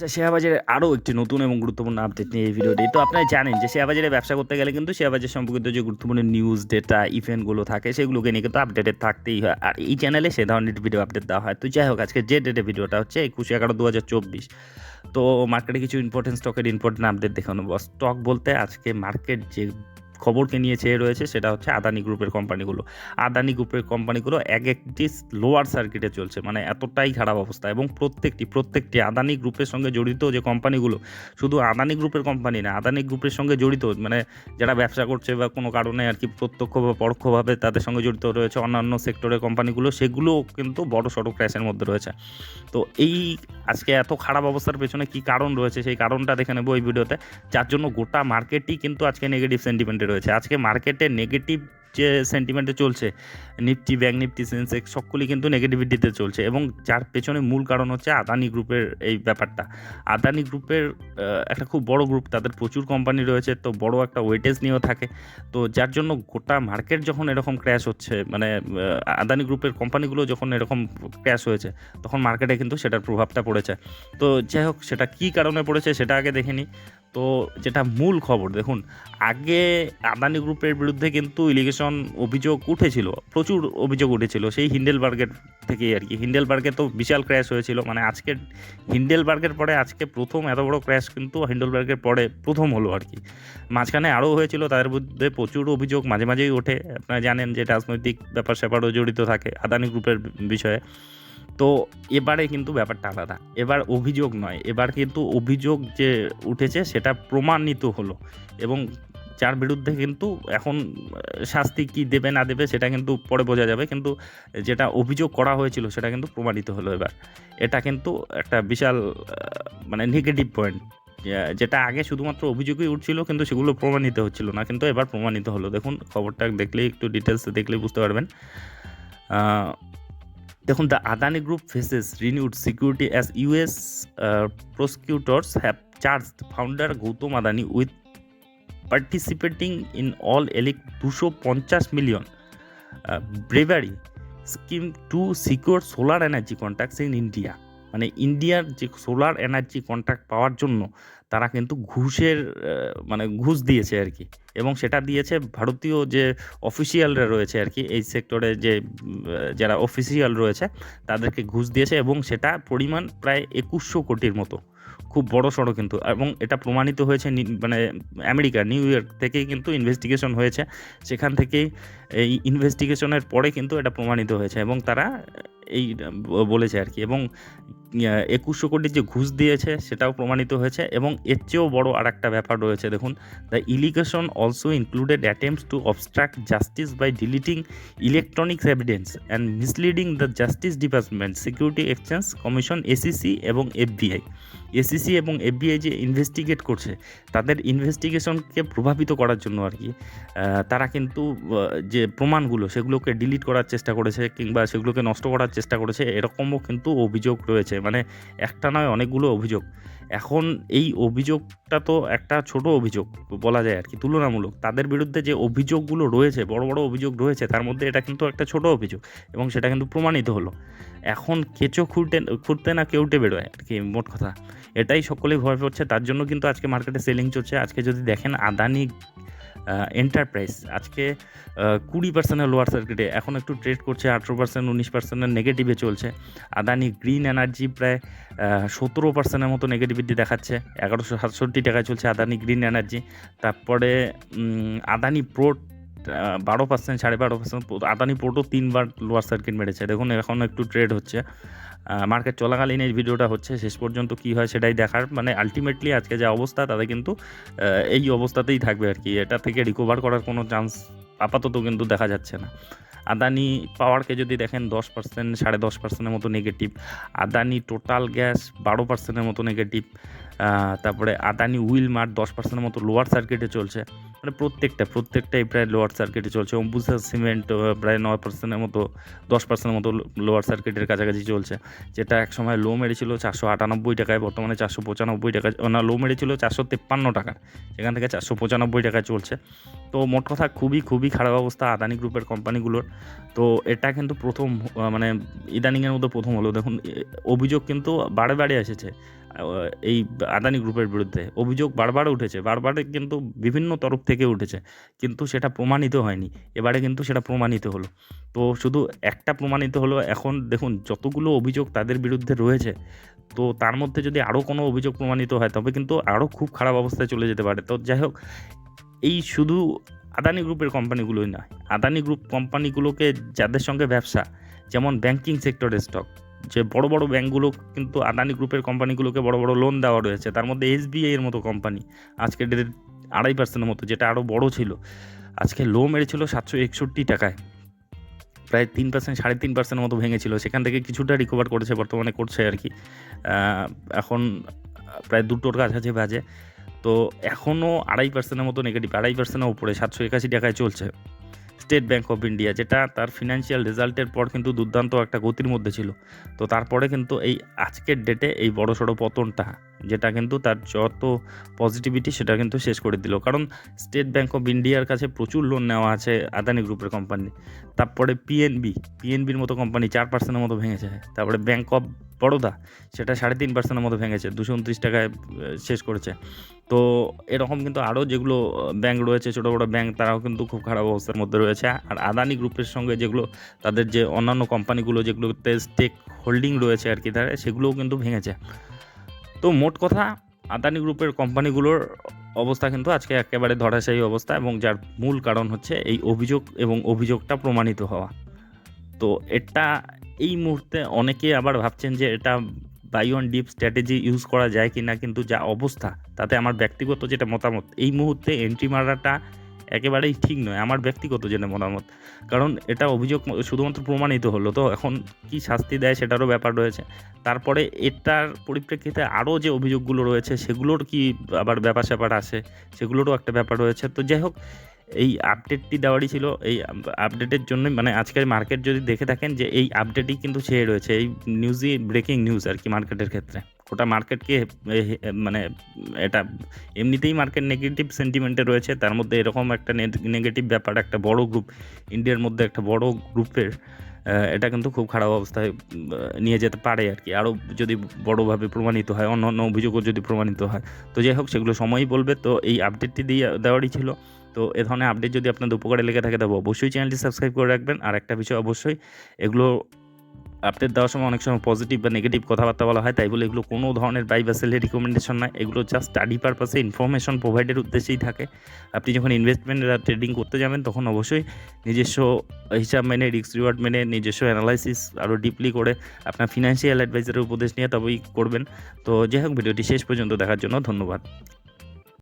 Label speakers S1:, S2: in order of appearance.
S1: আচ্ছা শেয়ার বাজারে আরও একটি নতুন এবং গুরুত্বপূর্ণ আপডেট নিয়ে এই ভিডিওটি। তো আপনারা জানেন যে শেয়ার বাজারে ব্যবসা করতে গেলে কিন্তু শেয়ার বাজার সম্পর্কিত যে গুরুত্বপূর্ণ নিউজ ডেটা ইভেন্টগুলো থাকে, সেগুলোকে নিয়ে কিন্তু আপডেটেড থাকতেই হয়। আর এই চ্যানেলে সে ধরনের ভিডিও আপডেট দেওয়া হয়। তো যাই হোক আজকে যে ডেটে ভিডিওটা হচ্ছে একুশে এগারো দু হাজার চব্বিশ। তো মার্কেটে কিছু ইম্পর্টেন্ট স্টকের ইম্পর্টেন্ট আপডেট দেখানো স্টক বলতে আজকে মার্কেট যে খবরকে নিয়ে চেয়ে রয়েছে, সেটা হচ্ছে আদানি গ্রুপের কোম্পানিগুলো। আদানি গ্রুপের কোম্পানিগুলো এক একটি লোয়ার সার্কিটে চলছে মানে এতটাই খারাপ অবস্থা। এবং প্রত্যেকটি প্রত্যেকটি আদানি গ্রুপের সঙ্গে জড়িত যে কোম্পানিগুলো, শুধু আদানি গ্রুপের কোম্পানি না, আদানি গ্রুপের সঙ্গে জড়িত মানে যারা ব্যবসা করছে বা কোনো কারণে আর কি প্রত্যক্ষ বা পরোক্ষভাবে তাদের সঙ্গে জড়িত রয়েছে অন্যান্য সেক্টরের কোম্পানিগুলো সেগুলোও কিন্তু বড় সড়ো ক্র্যাশের মধ্যে রয়েছে। তো এই আজকে এত খারাপ অবস্থার পেছনে কি কারণ রয়েছে, সেই কারণটা দেখে নেব এই ভিডিওতে। যার জন্য গোটা মার্কেটই কিন্তু আজকে নেগেটিভ সেন্টিমেন্টে রয়েছে। আজকে মার্কেটে নেগেটিভ যে সেন্টিমেন্টে চলছে নিফটি ব্যাঙ্ক নিফটি সেন্সেক্স সবগুলি কিন্তু নেগেটিভিটিতে চলছে এবং যার পেছনে মূল কারণ হচ্ছে আদানি গ্রুপের এই ব্যাপারটা। আদানি গ্রুপের একটা খুব বড় গ্রুপ তাদের প্রচুর কোম্পানি রয়েছে, তো বড় একটা ওয়েটেজ নিয়েও থাকে। তো যার জন্য গোটা মার্কেট যখন এরকম ক্র্যাশ হচ্ছে মানে আদানি গ্রুপের কোম্পানিগুলো যখন এরকম ক্র্যাশ হয়েছে, তখন মার্কেটে কিন্তু সেটার প্রভাবটা পড়েছে। তো যাই হোক, সেটা কী কারণে পড়েছে সেটা আগে দেখে নিই। তো যেটা মূল খবর, দেখুন, আগে আদানি গ্রুপের বিরুদ্ধে কিন্তু ইলিগেশন অভিযোগ উঠেছিল, প্রচুর অভিযোগ উঠেছিল, সেই হিন্ডেলবার্গের থেকেই আর কি। হিন্ডেলবার্গে তো বিশাল ক্র্যাশ হয়েছিল মানে আজকে হিন্ডেলবার্গের পরে আজকে প্রথম এত বড় ক্র্যাশ কিন্তু হিন্ডেলবার্গের পরে প্রথম হলো আর কি। মাঝখানে আরও হয়েছিল, তাদের বিরুদ্ধে প্রচুর অভিযোগ মাঝে মাঝেই ওঠে, আপনারা জানেন যে রাজনৈতিক ব্যাপার স্যাপারও জড়িত থাকে আদানি গ্রুপের বিষয়ে। তো এবারে কিন্তু ব্যাপারটা আলাদা। এবার অভিযোগ নয়, এবার কিন্তু অভিযোগ যে উঠেছে সেটা প্রমাণিত হলো এবং যার বিরুদ্ধে কিন্তু এখন শাস্তি কি দেবে না দেবে সেটা কিন্তু পরে বোঝা যাবে, কিন্তু যেটা অভিযোগ করা হয়েছিল সেটা কিন্তু প্রমাণিত হলো এবার। এটা কিন্তু একটা বিশাল মানে নেগেটিভ পয়েন্ট যেটা আগে শুধুমাত্র অভিযোগই উঠছিল কিন্তু সেগুলো প্রমাণিত হচ্ছিল না, কিন্তু এবার প্রমাণিত হলো। দেখুন, খবরটা দেখলেই একটু ডিটেলসে দেখলেই বুঝতে পারবেন। দেখুন the Adani group faces renewed security as US prosecutors have charge founder Gautam Adani with participating in all এলিক দুশো পঞ্চাশ million bribery scheme to secure solar energy contracts in India মানে ইন্ডিয়ার যে সোলার এনার্জি কন্ট্রাক্ট পাওয়ার জন্য তারা কিন্তু ঘুষের মানে ঘুষ দিয়েছে আর কি। এবং সেটা দিয়েছে ভারতীয় যে অফিসিয়ালরা রয়েছে আর কি, এই সেক্টরে যে যারা অফিসিয়াল রয়েছে, তাদেরকে ঘুষ দিয়েছে এবং সেটা পরিমাণ প্রায় একুশশো কোটির মতো। খুব বড় সড়ো কিন্তু। এবং এটা প্রমাণিত হয়েছে মানে আমেরিকা, নিউ ইয়র্ক থেকেই কিন্তু ইনভেস্টিগেশন হয়েছে। সেখান থেকেই এই ইনভেস্টিগেশনের পরে কিন্তু এটা প্রমাণিত হয়েছে। এবং তারা এই বলেছে আর কি। এবং একুশশো কোটির যে ঘুষ দিয়েছে সেটাও প্রমাণিত হয়েছে এবং এর চেয়েও বড় আর একটা ব্যাপার রয়েছে। দেখুন the allegation also included attempts to obstruct justice by deleting electronics evidence and misleading the justice department security exchange commission SEC এবং এফবিআই এসিসি এবং এফবিআই যে ইনভেস্টিগেট করছে, তাদের ইনভেস্টিগেশনকে প্রভাবিত করার জন্য আর কি তারা কিন্তু যে প্রমাণগুলো, সেগুলোকে ডিলিট করার চেষ্টা করেছে কিংবা সেগুলোকে নষ্ট করার চেষ্টা করেছে, এরকমও কিন্তু অভিযোগ রয়েছে। মানে একটা নয়, অনেকগুলো অভিযোগ। এখন এই অভিযোগটা তো একটা ছোট অভিযোগ বলা যায় আর কি, তুলনামূলক। তাদের বিরুদ্ধে যে অভিযোগগুলো রয়েছে, বড় বড় অভিযোগ রয়েছে, তার মধ্যে এটা কিন্তু একটা ছোট অভিযোগ এবং সেটা কিন্তু প্রমাণিত হলো। এখন কেঁচো খুঁড়তে খুঁড়তে না কেউটে বেরোয় আর কি, মোট কথা। এটাই সকলেই ভয় পড়ছে তার জন্য কিন্তু আজকে মার্কেটে সেলিং চলছে। আজকে যদি দেখেন, আদানি এন্টারপ্রাইজ আজকে কুড়ি পার্সেন্টের লোয়ার সার্কিটে এখন একটু ট্রেড করছে, আঠেরো পার্সেন্ট উনিশ পার্সেন্টের নেগেটিভে চলছে। আদানি গ্রিন এনার্জি প্রায় সতেরো পার্সেন্টের মতো নেগেটিভিটি দেখাচ্ছে। এগারোশো সাতষট্টি টাকায় চলছে আদানি গ্রিন এনার্জি তারপরে আদানি প্রোট বারো পার্সেন্ট সাড়ে বারো পার্সেন্ট আদানি পোর্টও তিনবার লোয়ার সার্কিট মেরেছে। দেখুন, এখন একটু ট্রেড হচ্ছে। মার্কেট চলাকালীন এই ভিডিওটা হচ্ছে, শেষ পর্যন্ত কী হয় সেটাই দেখার। মানে আলটিমেটলি আজকে যে অবস্থা তাদের কিন্তু এই অবস্থাতেই থাকবে আর কি। এটা থেকে রিকভার করার কোনো চান্স আপাতত কিন্তু দেখা যাচ্ছে না। আদানি পাওয়ারকে যদি দেখেন, দশ পার্সেন্ট সাড়ে দশ পার্সেন্টের মতো নেগেটিভ আদানি টোটাল গ্যাস বারো পার্সেন্টের মতো নেগেটিভ তারপরে আদানি উইল মার্ট দশ পার্সেন্টের মতো লোয়ার সার্কিটে চলছে। মানে প্রত্যেকটা, প্রত্যেকটাই প্রায় লোয়ার সার্কিটে চলছে। অম্বুসা সিমেন্ট প্রায় নয় পার্সেন্টের মতো, দশ পার্সেন্টের মতো লোয়ার সার্কিটের কাছাকাছি চলছে। যেটা এক সময় লো মেরেছিল চারশো আটানব্বই টাকায়, বর্তমানে চারশো পঁচানব্বই টাকা না লো মেরেছিল চারশো তেপ্পান্ন টাকার সেখান থেকে চারশো পঁচানব্বই টাকায় চলছে। তো মোট কথা খুবই খুবই খারাপ অবস্থা আদানি গ্রুপের কোম্পানিগুলোর। তো এটা কিন্তু প্রথম মানে ইদানিংয়ের মধ্যে প্রথম হলো। দেখুন অভিযোগ কিন্তু বারে বারে এসেছে। এই আদানি গ্রুপের বিরুদ্ধে। অভিযোগ বারবার উঠেছে, বারবার কিন্তু বিভিন্ন তরফ থেকে উঠেছে, কিন্তু সেটা প্রমাণিত হয়নি। এবারে কিন্তু সেটা প্রমাণিত হলো। তো শুধু একটা প্রমাণিত হলো, এখন দেখুন যতগুলো অভিযোগ তাদের বিরুদ্ধে রয়েছে, তো তার মধ্যে যদি আরও কোনো অভিযোগ প্রমাণিত হয়, তবে কিন্তু আরও খুব খারাপ অবস্থায় চলে যেতে পারে। তো যাই হোক, এই শুধু আদানি গ্রুপের কোম্পানিগুলোই নয়, আদানি গ্রুপ কোম্পানিগুলোকে যাদের সঙ্গে ব্যবসা, যেমন ব্যাংকিং সেক্টরের স্টক যে বড় বড় ব্যাঙ্কগুলো কিন্তু আদানি গ্রুপের কোম্পানিগুলোকে বড় বড় লোন দেওয়া রয়েছে। তার মধ্যে এসবিআই এর মতো কোম্পানি আজকে ডেটে আড়াই পার্সেন্টের মতো, যেটা আরও বড় ছিল। আজকে লো মেরেছিল সাতশো একষট্টি টাকায়। প্রায় তিন পার্সেন্ট সাড়ে তিন পার্সেন্টের মতো ভেঙেছিল। সেখান থেকে কিছুটা রিকভার করেছে, বর্তমানে করছে আর কি। এখন প্রায় দুটোর কাছাকাছি বাজে। তো এখনও আড়াই পার্সেন্টের মতো নেগেটিভ আড়াই পার্সেন্টের উপরে, সাতশো একাশি টাকায় চলছে। স্টেট ব্যাঙ্ক অফ ইন্ডিয়া, যেটা তার ফিনান্সিয়াল রেজাল্টের পর কিন্তু দুর্দান্ত একটা গতির মধ্যে ছিল। তো তারপরে কিন্তু এই আজকের ডেটে এই বড়সড় পতনটা যেটা কিন্তু তার যত পজিটিভিটি সেটা কিন্তু শেষ করে দিল। কারণ স্টেট ব্যাঙ্ক অফ ইন্ডিয়ার কাছে প্রচুর লোন নেওয়া আছে আদানি গ্রুপের কোম্পানি তারপরে পিএনবি পিএনবির মতো কোম্পানি চার পার্সেন্টের মতো ভেঙেছে। তারপরে ব্যাঙ্ক অফ বড়োদা সেটা সাড়ে তিন পার্সেন্টের মতো ভেঙেছে, দুশো উনত্রিশ টাকায় শেষ করেছে। তো এরকম কিন্তু আরও যেগুলো ব্যাংক রয়েছে, ছোটো বড়ো ব্যাংক তারাও কিন্তু খুব খারাপ অবস্থার মধ্যে রয়েছে। আর আদানি গ্রুপের সঙ্গে যেগুলো, তাদের যে অন্যান্য কোম্পানিগুলো যেগুলোতে স্টেক হোল্ডিং রয়েছে আর কি, তারা, সেগুলোও কিন্তু ভেঙেছে। তো মোট কথা, আদানি গ্রুপের কোম্পানিগুলোর অবস্থা কিন্তু আজকে একেবারে ধরাশায়ী অবস্থা এবং যার মূল কারণ হচ্ছে এই অভিযোগ এবং অভিযোগটা প্রমাণিত হওয়া। তো এটা, এই মুহূর্তে অনেকে আবার ভাবছেন যে এটা buy one dip strategy use করা যায় কি না কিন্তু যা অবস্থা, তাতে আমার ব্যক্তিগত যেটা মতামত, এই মুহূর্তে এন্ট্রি মারাটা একেবারেই ঠিক নয়, আমার ব্যক্তিগত যেটা মতামত। কারণ এটা অভিযোগ শুধুমাত্র প্রমাণিত হলো, তো এখন কি শাস্তি দেয় সেটারও ব্যাপার রয়েছে। তারপরে এটার পরিপ্রেক্ষিতে আরও যে অভিযোগগুলো রয়েছে, সেগুলোর কি আবার ব্যাপার স্যাপার আসে সেগুলোরও একটা ব্যাপার রয়েছে। তো যাই হোক, এই আপডেটটি দেওয়ারই ছিল। এই আপডেটের জন্য মানে আজকের মার্কেট যদি দেখে থাকেন যে এই আপডেটই কিন্তু ছেয়ে রয়েছে, এই নিউজই ব্রেকিং নিউজ আর কি মার্কেটের ক্ষেত্রে। গোটা মার্কেটকে মানে এটা এমনিতেই মার্কেট নেগেটিভ সেন্টিমেন্টে রয়েছে। তার মধ্যে এরকম একটা নেগেটিভ ব্যাপার, একটা বড় গ্রুপ ইন্ডিয়ার মধ্যে একটা বড় গ্রুপের এটা কিন্তু খুব খারাপ অবস্থায় নিয়ে যেতে পারে আর কি। আরও যদি বড়োভাবে প্রমাণিত হয়, অন্য অন্য অভিযোগও যদি প্রমাণিত হয়। তো যাই হোক, সেগুলো সময়ই বলবে। তো এই আপডেটটি দিয়ে দেওয়ারই ছিল। তো এ ধরনের আপডেট যদি আপনাদের উপকারে লেগে থাকে, তবে অবশ্যই চ্যানেলটি সাবস্ক্রাইব করে রাখবেন। আর একটা বিষয় অবশ্যই, এগুলো আপডেট দেওয়ার সময় অনেক সময় পজিটিভ বা নেগেটিভ কথাবার্তা বলা হয়, তাই বলে এগুলো কোনো ধরনের বাই বা সেলের রিকমেন্ডেশন নয়। এগুলো জাস্ট স্টাডি পারপাসে ইনফরমেশন প্রোভাইডের উদ্দেশ্যেই থাকে। আপনি যখন ইনভেস্টমেন্ট আর ট্রেডিং করতে যাবেন, তখন অবশ্যই নিজস্ব হিসাব মেনে রিস্ক রিওয়ার্ড মেনে, নিজস্ব অ্যানালাইসিস আরও ডিপলি করে আপনার ফিনান্সিয়াল অ্যাডভাইজারের উপদেশ নিয়ে তবেই করবেন। তো যাই হোক, ভিডিওটি শেষ পর্যন্ত দেখার জন্য ধন্যবাদ।